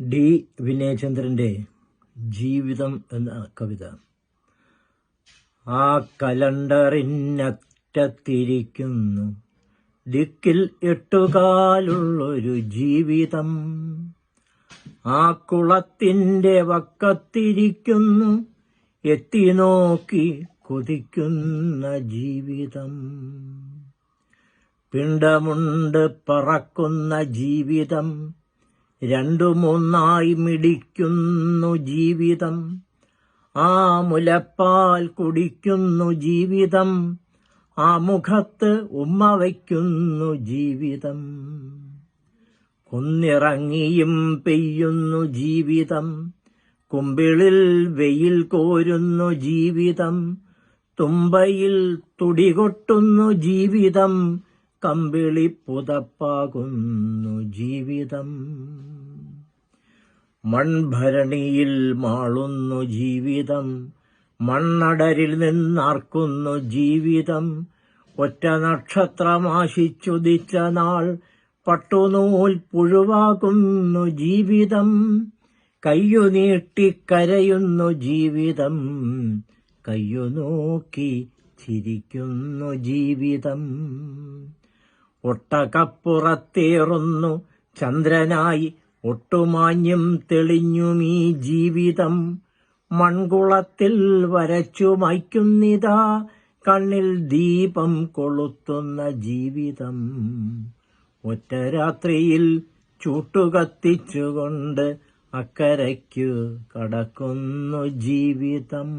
D വിനയചന്ദ്രന്റെ ജീവിതം എന്ന കവിത. ആ കലണ്ടറിനറ്റത്തിരിക്കുന്നു. ദിക്കിൽ എട്ടുകാലുള്ളൊരു ജീവിതം. ആ കുളത്തിന്റെ വക്കത്തിരിക്കുന്നു. എത്തി നോക്കി കൊതിക്കുന്ന ജീവിതം. പിണ്ടമുണ്ട് പറക്കുന്ന ജീവിതം. രണ്ടു മൂന്നായി മിടിക്കുന്നു ജീവിതം. ആ മുലപ്പാൽ കുടിക്കുന്നു ജീവിതം. ആ മുഖത്ത് ഉമ്മ വയ്ക്കുന്നു ജീവിതം. കുന്നിറങ്ങിയും പെയ്യുന്നു ജീവിതം. കുമ്പിളിൽ വെയിൽ കോരുന്നു ജീവിതം. തുമ്പയിൽ തുടികൊട്ടുന്നു ജീവിതം. കമ്പിളി പുതപ്പാകുന്നു ജീവിതം. മൺഭരണിയിൽ മാളുന്നു ജീവിതം. മണ്ണടരിൽ നിന്നാർക്കുന്നു ജീവിതം. ഒറ്റ നക്ഷത്രമാശിച്ചുദിച്ച നാൾ പട്ടുനൂൽ പുഴുവാകുന്നു ജീവിതം. കയ്യു നീട്ടിക്കരയുന്നു ജീവിതം. കയ്യു നോക്കി ചിരിക്കുന്നു ജീവിതം. ഒട്ടകപ്പുറത്തേറുന്നു. ചന്ദ്രനായി ഒട്ടുമാഞ്ഞും തെളിഞ്ഞുമീ ജീവിതം. മൺകുളത്തിൽ വരച്ചു മയ്ക്കുന്നിതാ കണ്ണിൽ ദീപം കൊളുത്തുന്ന ജീവിതം. ഒറ്റ രാത്രിയിൽ ചൂട്ടുകത്തിച്ചുകൊണ്ട് അക്കരയ്ക്കു കടക്കുന്നു ജീവിതം.